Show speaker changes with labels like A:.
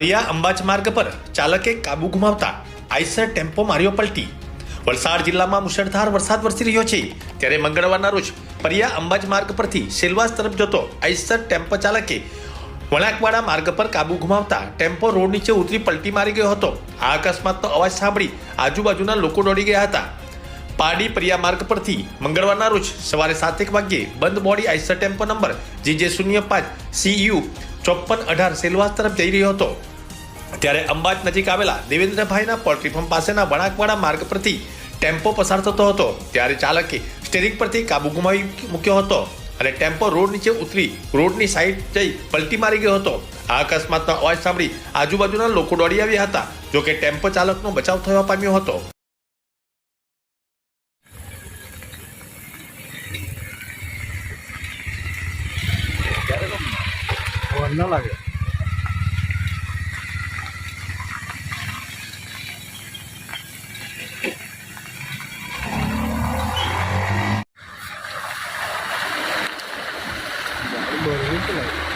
A: પિયા અંબાજ માર્ગ પર ચાલકે કાબુ ગુમાવતા આઈસર ટેમ્પો માર્યો પલટી. વલસાડ જિલ્લામાં મુશળધાર વરસાદ વરસી રહ્યો છે. ત્યારે મંગળવારના રોજ પરિયા અંબાજ માર્ગ પરથી સેલવાસ તરફ જતો આઈસર ટેમ્પો ચાલકે વણાકવાડા માર્ગ પર કાબુ ગુમાવતા ટેમ્પો રોડ નીચે ઉતરી પલટી મારી ગયો હતો. આ અકસ્માતનો અવાજ સાંભળી આજુબાજુના લોકો દોડી ગયા હતા. પાડી પરિયા માર્ગ પરથી મંગળવારના રોજ સવારે સાતેક વાગ્યે બંધ body Eicher tempo number GJ શૂન્ય પાંચ સીયુ ચોપન અઢાર સેલવાસ તરફ જઈ રહ્યો હતો. ત્યારે અંબાજ નજીક આવેલા દેવેન્દ્રભાઈના પોલ્ટ્રી ફાર્મ પાસેના વણાકવાડા માર્ગ પરથી ટેમ્પો પસાર થતો હતો. ત્યારે ચાલકે સ્ટેરિંગ પરથી કાબુ ગુમાવી મૂક્યો હતો અને ટેમ્પો રોડ નીચે ઉતરી રોડની સાઈડ જઈ પલટી મારી ગયો હતો. આ અકસ્માતનો અવાજ સાંભળી આજુબાજુના લોકો દોડી આવ્યા હતા, જોકે ટેમ્પો ચાલકનો બચાવ થવા પામ્યો હતો.
B: ঠান্ডা লাগে বড় লাগে